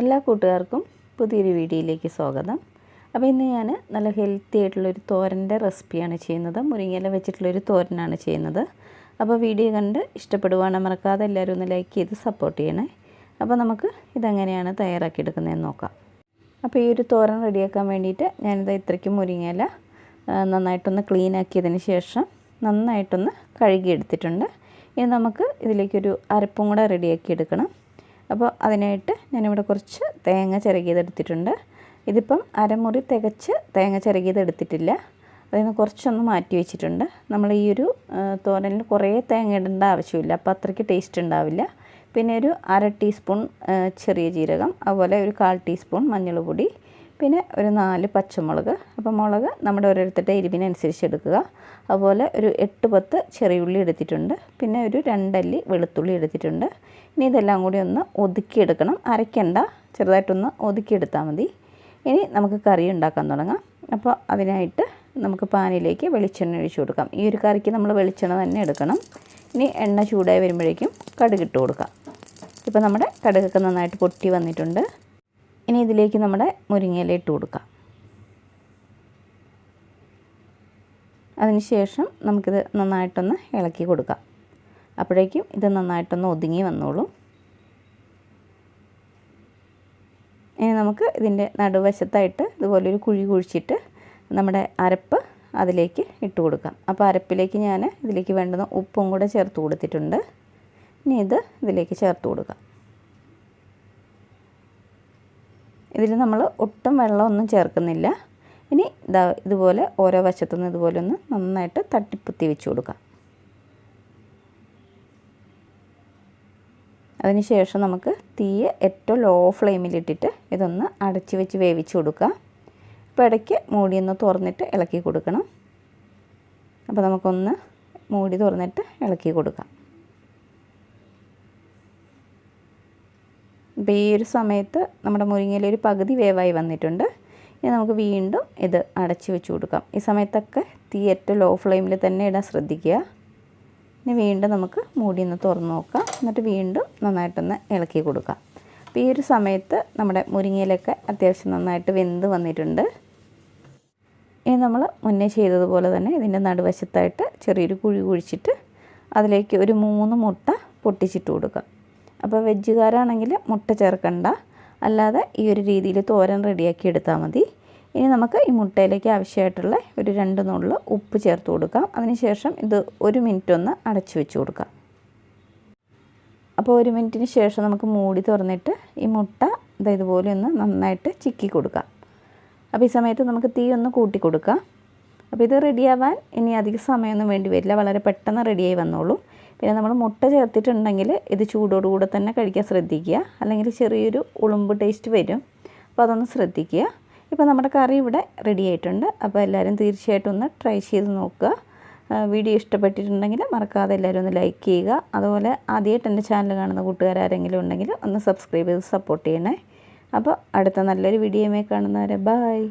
എല്ലാ കൂട്ടുകാർക്കും പുതിയൊരു വീഡിയോയിലേക്ക് സ്വാഗതം. അപ്പോൾ ഇന്ന് ഞാൻ നല്ല ഹെൽത്തി ആയിട്ടുള്ളൊരു തോരന്റെ റെസിപ്പിയാണ് ചെയ്യുന്നത്. മുരിങ്ങയില വെച്ചിട്ടുള്ളൊരു തോരനാണ് ചെയ്യുന്നത്. അപ്പോൾ വീഡിയോ കണ്ട് ഇഷ്ടപ്പെടുവാണ് മറക്കാതെ എല്ലാവരും ഒന്ന് ലൈക്ക് ചെയ്ത് സപ്പോർട്ട് ചെയ്യണേ. അപ്പോൾ നമുക്ക് ഇതെങ്ങനെയാണ് തയ്യാറാക്കിയെടുക്കുന്നതെന്ന് നോക്കാം. അപ്പോൾ ഈ ഒരു തോരൻ റെഡിയാക്കാൻ വേണ്ടിയിട്ട് ഞാനിത് ഇത്രയ്ക്കും മുരിങ്ങയില നന്നായിട്ടൊന്ന് ക്ലീൻ ആക്കിയതിന് ശേഷം നന്നായിട്ടൊന്ന് കഴുകിയെടുത്തിട്ടുണ്ട്. ഇനി നമുക്ക് ഇതിലേക്കൊരു അരപ്പും കൂടെ റെഡിയാക്കി എടുക്കണം അപ്പോൾ അതിനായിട്ട് ഞാനിവിടെ കുറച്ച് തേങ്ങ ചിരകിയതെടുത്തിട്ടുണ്ട് ഇതിപ്പം അരമുറി തികച്ച് തേങ്ങ ചിരകിയത് എടുത്തിട്ടില്ല അതിൽ നിന്ന് കുറച്ചൊന്ന് മാറ്റി വെച്ചിട്ടുണ്ട്. നമ്മൾ ഈ ഒരു തോരനിൽ കുറേ തേങ്ങ ഇടേണ്ട ആവശ്യമില്ല. അപ്പോൾ അത്രയ്ക്ക് ടേസ്റ്റ് ഉണ്ടാവില്ല. പിന്നെ ഒരു അര ടീസ്പൂൺ ചെറിയ ജീരകം അതുപോലെ ഒരു കാൽ ടീസ്പൂൺ മഞ്ഞൾപ്പൊടി പൊടി പിന്നെ ഒരു നാല് പച്ചമുളക്. അപ്പോൾ മുളക് നമ്മുടെ ഓരോരുത്തരുടെ ഇരിവിനനുസരിച്ച് എടുക്കുക അതുപോലെ ഒരു എട്ട് പത്ത് ചെറിയുള്ളി എടുത്തിട്ടുണ്ട്. പിന്നെ ഒരു രണ്ടല്ലി വെളുത്തുള്ളി എടുത്തിട്ടുണ്ട്. ഇനി ഇതെല്ലാം കൂടി ഒന്ന് ഒതുക്കിയെടുക്കണം. അരയ്ക്കണ്ട. ചെറുതായിട്ടൊന്ന് ഒതുക്കിയെടുത്താൽ മതി. ഇനി നമുക്ക് കറി ഉണ്ടാക്കാൻ തുടങ്ങാം. അപ്പോൾ അതിനായിട്ട് നമുക്ക് പാനിലേക്ക് വെളിച്ചെണ്ണ ഒഴിച്ചു കൊടുക്കാം. ഈ ഒരു കറിക്ക് നമ്മൾ വെളിച്ചെണ്ണ തന്നെ എടുക്കണം. ഇനി എണ്ണ ചൂടായി വരുമ്പോഴേക്കും കടുകിട്ട് കൊടുക്കാം. ഇപ്പോൾ നമ്മുടെ കടുകൊക്കെ നന്നായിട്ട് പൊട്ടി വന്നിട്ടുണ്ട്. ഇനി ഇതിലേക്ക് നമ്മുടെ മുരിങ്ങയില ഇട്ട് കൊടുക്കാം. അതിനുശേഷം നമുക്കിത് നന്നായിട്ടൊന്ന് ഇളക്കി കൊടുക്കാം. അപ്പോഴേക്കും ഇത് നന്നായിട്ടൊന്ന് ഒതുങ്ങി വന്നോളൂ. ഇനി നമുക്ക് ഇതിന്റെ നടുവശത്തായിട്ട് ഇതുപോലൊരു കുഴി കുഴിച്ചിട്ട് നമ്മുടെ അരപ്പ് അതിലേക്ക് ഇട്ട് കൊടുക്കാം. അപ്പോൾ അരപ്പിലേക്ക് ഞാൻ ഇതിലേക്ക് വേണ്ടുന്ന ഉപ്പും കൂടെ ചേർത്ത് കൊടുത്തിട്ടുണ്ട്. ഇനി ഇത് ഇതിലേക്ക് ചേർത്ത് കൊടുക്കാം. ഇതിൽ നമ്മൾ ഒട്ടും വെള്ളമൊന്നും ചേർക്കുന്നില്ല. ഇനി ഇതാ ഇതുപോലെ ഓരോ വശത്തുനിന്ന് ഇതുപോലെ ഒന്ന് നന്നായിട്ട് തട്ടിപ്പുത്തി വെച്ച് കൊടുക്കാം. അതിനുശേഷം നമുക്ക് തീയെ ഏറ്റവും ലോ ഫ്ലെയിമിലിട്ടിട്ട് ഇതൊന്ന് അടച്ചു വെച്ച് വേവിച്ച് കൊടുക്കുക. അപ്പോൾ ഇടയ്ക്ക് മൂടിയൊന്ന് തുറന്നിട്ട് ഇളക്കി കൊടുക്കണം. അപ്പോൾ നമുക്കൊന്ന് മൂടി തുറന്നിട്ട് ഇളക്കി കൊടുക്കാം. അപ്പോൾ ഈ ഒരു സമയത്ത് നമ്മുടെ മുരിങ്ങയില ഒരു പകുതി വേവായി വന്നിട്ടുണ്ട്. ഇനി നമുക്ക് വീണ്ടും ഇത് അടച്ച് വെച്ച് കൊടുക്കാം. ഈ സമയത്തൊക്കെ തീ ഏറ്റവും ലോ ഫ്ലെയിമിൽ തന്നെ ഇടാൻ ശ്രദ്ധിക്കുക. ഇനി വീണ്ടും നമുക്ക് മൂടി ഒന്ന് തുറന്ന് നോക്കാം. എന്നിട്ട് വീണ്ടും നന്നായിട്ടൊന്ന് ഇളക്കി കൊടുക്കാം. അപ്പോൾ ഈ ഒരു സമയത്ത് നമ്മുടെ മുരിങ്ങയിലൊക്കെ അത്യാവശ്യം നന്നായിട്ട് വെന്ത് വന്നിട്ടുണ്ട്. ഇനി നമ്മൾ മുന്നേ ചെയ്തതുപോലെ തന്നെ ഇതിന്റെ നടുവശത്തായിട്ട് ചെറിയൊരു കുഴി കുഴിച്ചിട്ട് അതിലേക്ക് ഒരു മൂന്ന് മുട്ട പൊട്ടിച്ചിട്ട് കൊടുക്കാം. അപ്പോൾ വെജുകാരാണെങ്കിൽ മുട്ട ചേർക്കണ്ട. അല്ലാതെ ഈ ഒരു രീതിയിൽ തോരൻ റെഡിയാക്കി എടുത്താൽ മതി. ഇനി നമുക്ക് ഈ മുട്ടയിലേക്ക് ആവശ്യമായിട്ടുള്ള ഒരു രണ്ട് നുള്ളു ഉപ്പ് ചേർത്ത് കൊടുക്കാം. അതിനുശേഷം ഇത് ഒരു മിനിറ്റ് ഒന്ന് അടച്ചു വെച്ച് കൊടുക്കാം. അപ്പോൾ ഒരു മിനിറ്റിന് ശേഷം നമുക്ക് മൂടി തുറന്നിട്ട് ഈ മുട്ട ഇതാ ഇതുപോലെ ഒന്ന് നന്നായിട്ട് ചിക്കി കൊടുക്കാം. അപ്പോൾ ഈ സമയത്ത് നമുക്ക് തീ ഒന്ന് കൂട്ടി കൊടുക്കാം. അപ്പോൾ ഇത് റെഡിയാവാൻ ഇനി അധിക സമയമൊന്നും വേണ്ടി വരില്ല. വളരെ പെട്ടെന്ന് റെഡിയായി വന്നോളൂ. പിന്നെ നമ്മൾ മുട്ട ചേർത്തിട്ടുണ്ടെങ്കിൽ ഇത് ചൂടോടുകൂടെ തന്നെ കഴിക്കാൻ ശ്രദ്ധിക്കുക. അല്ലെങ്കിൽ ചെറിയൊരു ഉളുമ്പ് ടേസ്റ്റ് വരും. അപ്പോൾ അതൊന്ന് ശ്രദ്ധിക്കുക. ഇപ്പോൾ നമ്മുടെ കറി ഇവിടെ റെഡി ആയിട്ടുണ്ട്. അപ്പോൾ എല്ലാവരും തീർച്ചയായിട്ടും ഒന്ന് ട്രൈ ചെയ്ത് നോക്കുക. വീഡിയോ ഇഷ്ടപ്പെട്ടിട്ടുണ്ടെങ്കിൽ മറക്കാതെ എല്ലാവരും ഒന്ന് ലൈക്ക് ചെയ്യുക. അതുപോലെ ആദ്യമായിട്ട് എന്റെ ചാനൽ കാണുന്ന കൂട്ടുകാരാരെങ്കിലും ഉണ്ടെങ്കിൽ ഒന്ന് സബ്സ്ക്രൈബ് ചെയ്ത് സപ്പോർട്ട് ചെയ്യണേ. അപ്പോൾ അടുത്ത നല്ലൊരു വീഡിയോയുമായി കാണുന്നവരെ ബായ്